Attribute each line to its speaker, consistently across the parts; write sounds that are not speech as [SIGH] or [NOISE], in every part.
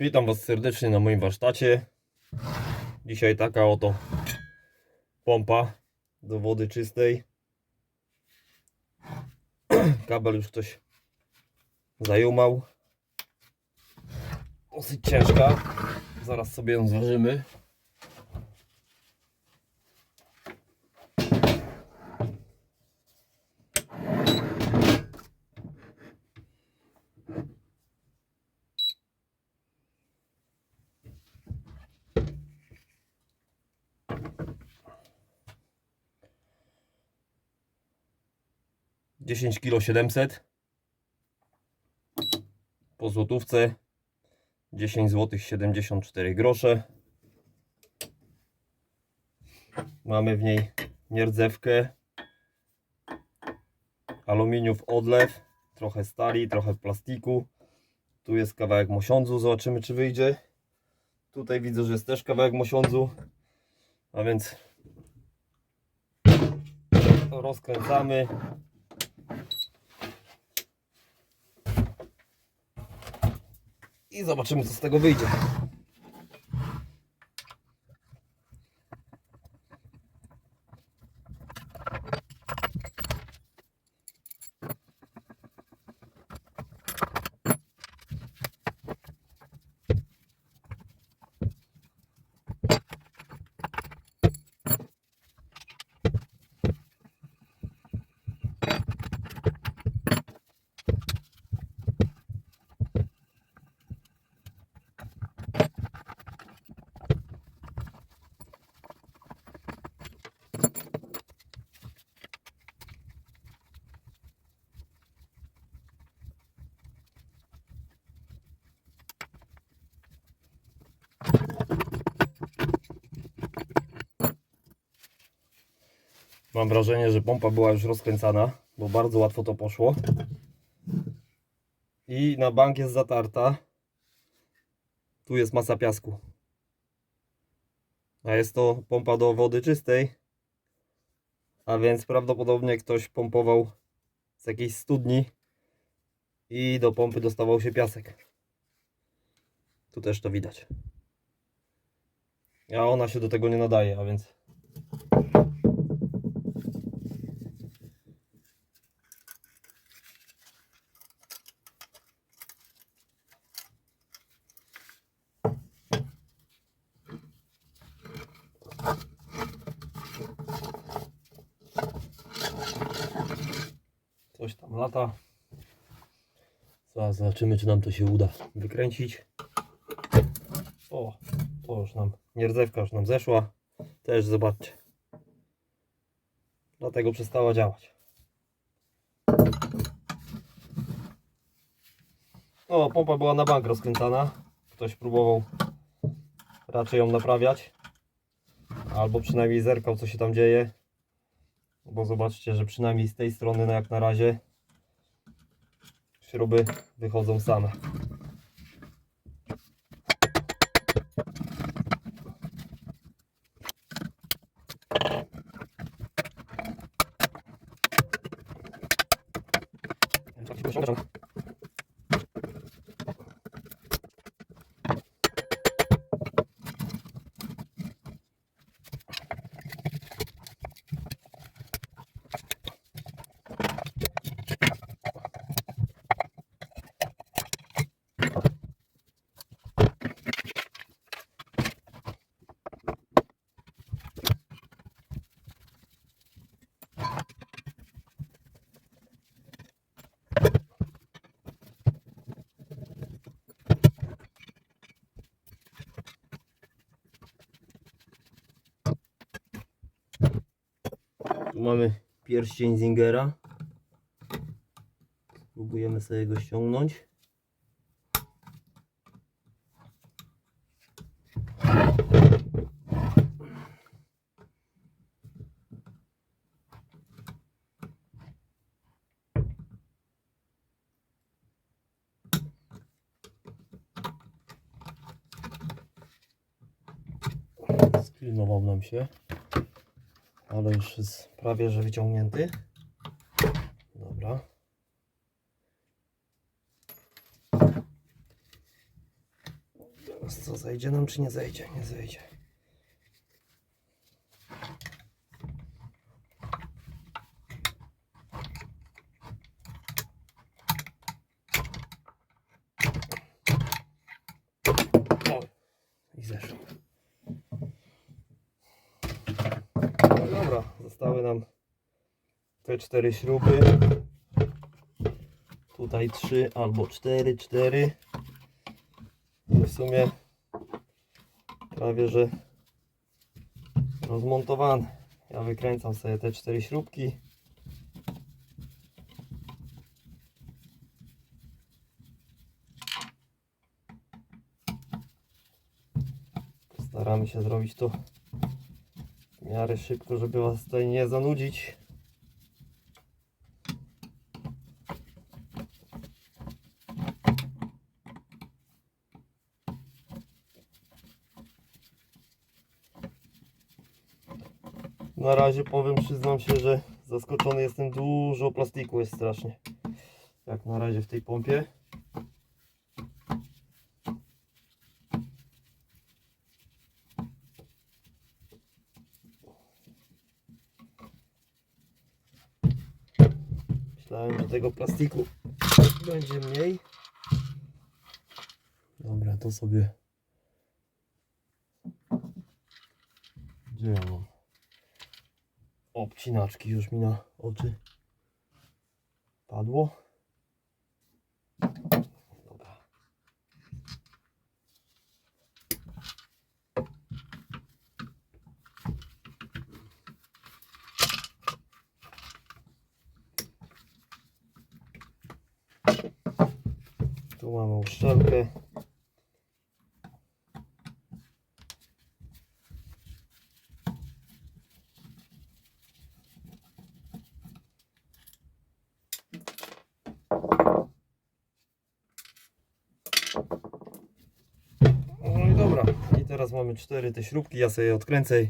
Speaker 1: Witam Was serdecznie na moim warsztacie. Dzisiaj taka oto pompa do wody czystej. [CLEARS THROAT] Kabel już ktoś zajumał. Dosyć ciężka. Zaraz sobie ją zważymy. Dziesięć kilo 700 po złotówce 10 zł 74 grosze. Mamy w niej nierdzewkę aluminiów odlew trochę stali, trochę plastiku. Tu jest kawałek mosiądzu, zobaczymy czy wyjdzie. Tutaj widzę, że jest też kawałek mosiądzu. A więc rozkręcamy i zobaczymy co z tego wyjdzie. Mam wrażenie, że pompa była już rozkręcana, bo bardzo łatwo to poszło. I na bank jest zatarta. Tu jest masa piasku. A jest to pompa do wody czystej. A więc prawdopodobnie ktoś pompował z jakiejś studni i do pompy dostawał się piasek. Tu też to widać. A ona się do tego nie nadaje, a więc Coś tam lata. Zaraz zobaczymy, czy nam to się uda wykręcić. O, to już nam, nierdzewka już nam zeszła. Też zobaczcie. Dlatego przestała działać. O, pompa była na bank rozkręcana. Ktoś próbował raczej ją naprawiać. Albo przynajmniej zerkał, co się tam dzieje. Bo zobaczcie, że przynajmniej z tej strony, no jak na razie, śruby wychodzą same. Tu mamy pierścień Zingera. Próbujemy sobie go ściągnąć. Sklinował nam się ale już jest prawie że wyciągnięty. Dobra. Teraz co, zejdzie nam czy nie zejdzie? Nie zejdzie. O, i zeszło. No dobra, zostały nam te cztery śruby. Tutaj trzy albo cztery, cztery. I w sumie prawie że rozmontowany. Ja wykręcam sobie te cztery śrubki. Staramy się zrobić to w miarę szybko, żeby Was tutaj nie zanudzić. Na razie powiem, przyznam się, że zaskoczony jestem. Dużo plastiku jest strasznie. Jak na razie w tej pompie. Myślałem, że tego plastiku będzie mniej. Dobra, to sobie. Gdzie ja mam? Obcinaczki już mi na oczy padło. Tu mamy uszczelkę. No i dobra. I teraz mamy cztery te śrubki. Ja sobie je odkręcę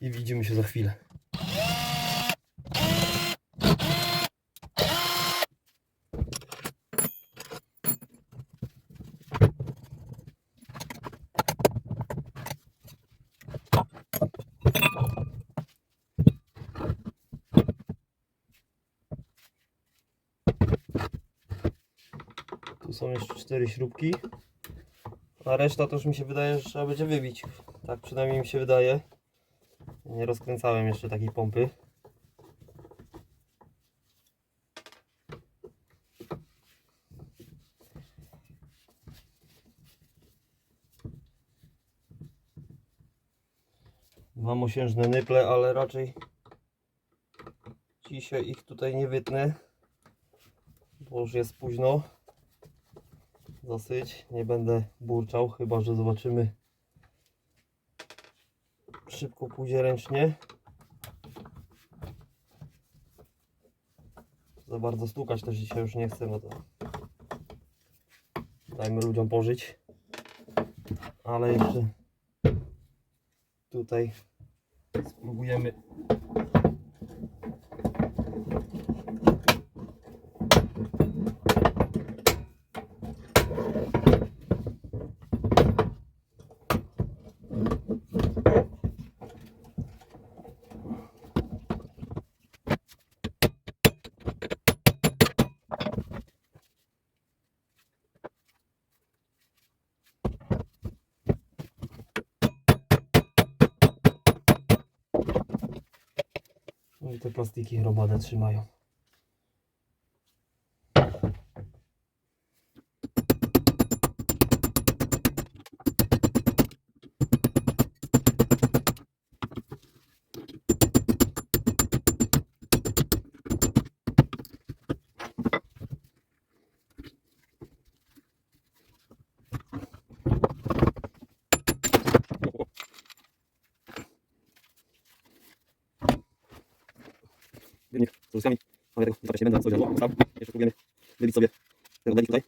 Speaker 1: i widzimy się za chwilę. Tu są jeszcze cztery śrubki. A reszta to już mi się wydaje, że trzeba będzie wybić. Tak przynajmniej mi się wydaje. Nie rozkręcałem jeszcze takiej pompy. Dwa mosiężne nyple, ale raczej dzisiaj ich tutaj nie wytnę, bo już jest późno dosyć. Nie będę burczał, chyba że zobaczymy. Szybko pójdzie ręcznie. Za bardzo stukać też dzisiaj już nie chcę, no to dajmy ludziom pożyć. Ale jeszcze tutaj spróbujemy te plastiki robane trzymają. Nie będę, coś został. Jeszcze próbujemy wybić sobie te rodeliki tutaj.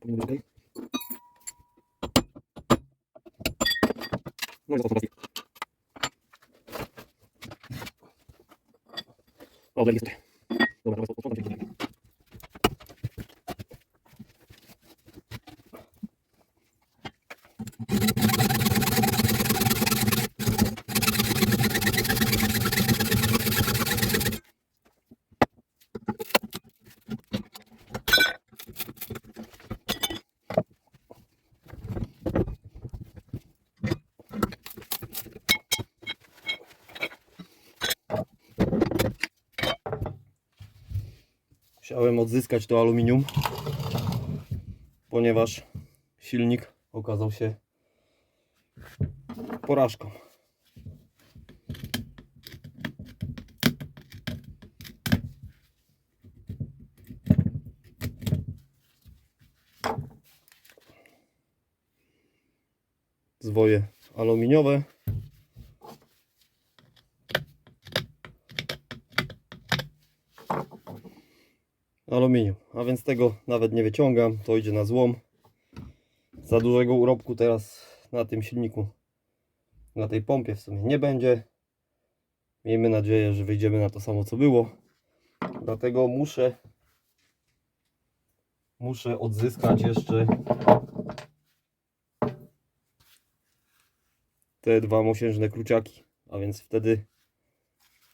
Speaker 1: Powinno być okej. No i to plastik. O, rodeliki tutaj. Dobra, teraz posprzątam się. Chciałem odzyskać to aluminium, ponieważ silnik okazał się porażką. Zwoje aluminiowe. Aluminium, a więc tego nawet nie wyciągam, to idzie na złom. Za dużego urobku teraz na tym silniku, na tej pompie w sumie nie będzie. Miejmy nadzieję, że wyjdziemy na to samo co było. Dlatego muszę muszę odzyskać jeszcze te dwa mosiężne kruciaki, a więc wtedy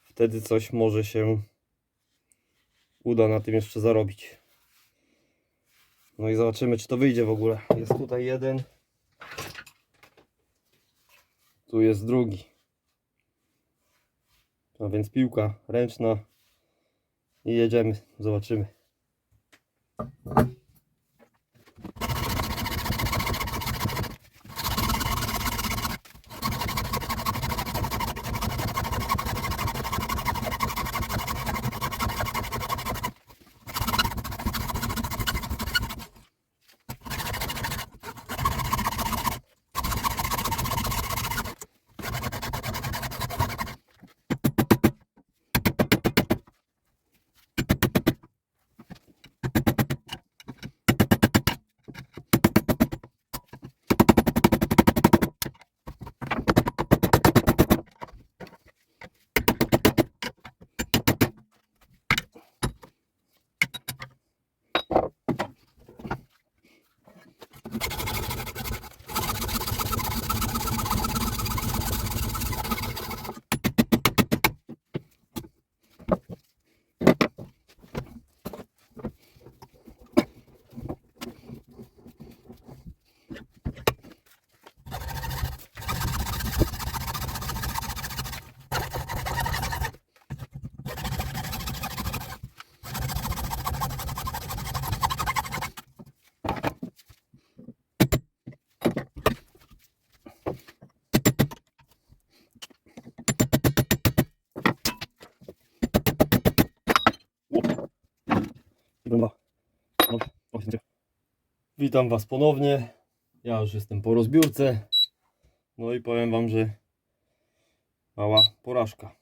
Speaker 1: wtedy coś może się uda na tym jeszcze zarobić. No i zobaczymy, czy to wyjdzie w ogóle. Jest tutaj jeden. Tu jest drugi. A więc piłka ręczna. I jedziemy. Zobaczymy. Wygląda. Dobrze. O, widzę. Witam Was ponownie. Ja już jestem po rozbiórce. No i powiem Wam, że mała porażka.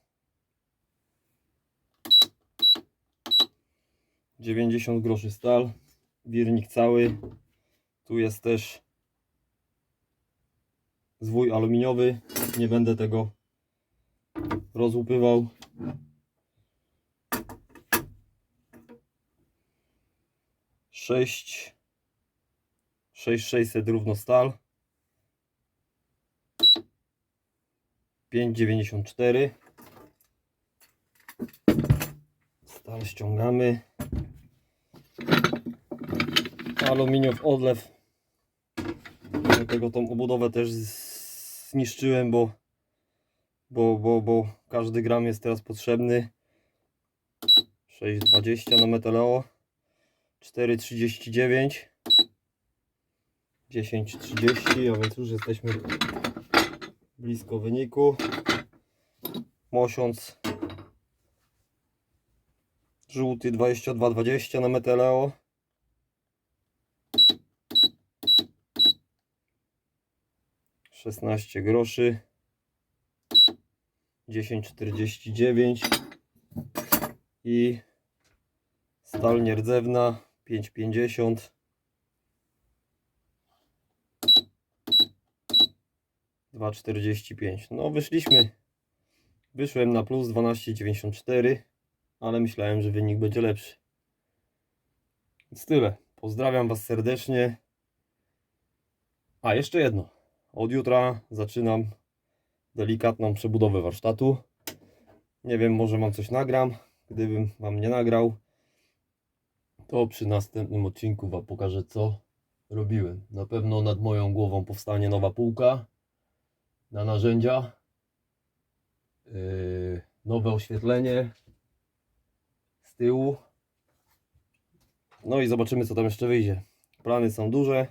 Speaker 1: 90 groszy stal. Wirnik cały. Tu jest też zwój aluminiowy. Nie będę tego rozłupywał. sześć sześć sześćset równo stal. 5,94 Stal ściągamy. Aluminium odlew. Dlatego tą obudowę też zniszczyłem, bo, bo, bo, bo każdy gram jest teraz potrzebny. 6,20 na metaleo. 4,39 10,30 a więc już jesteśmy blisko wyniku. Mosiąc żółty 22,20 na metaleo szesnaście groszy. 10,49 i Stal nierdzewna 5,50 2,45 No wyszliśmy. Wyszłem na plus 12,94 Ale myślałem, że wynik będzie lepszy. Więc tyle. Pozdrawiam Was serdecznie. A jeszcze jedno. Od jutra zaczynam Delikatną przebudowę warsztatu. Nie wiem, może Wam coś nagram. Gdybym Wam nie nagrał to przy następnym odcinku Wam pokażę co robiłem. Na pewno nad moją głową powstanie nowa półka na narzędzia. Yy, nowe oświetlenie z tyłu No i zobaczymy co tam jeszcze wyjdzie. Plany są duże.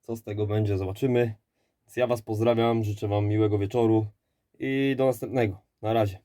Speaker 1: Co z tego będzie, zobaczymy. Więc ja Was pozdrawiam, życzę Wam miłego wieczoru i do następnego. Na razie.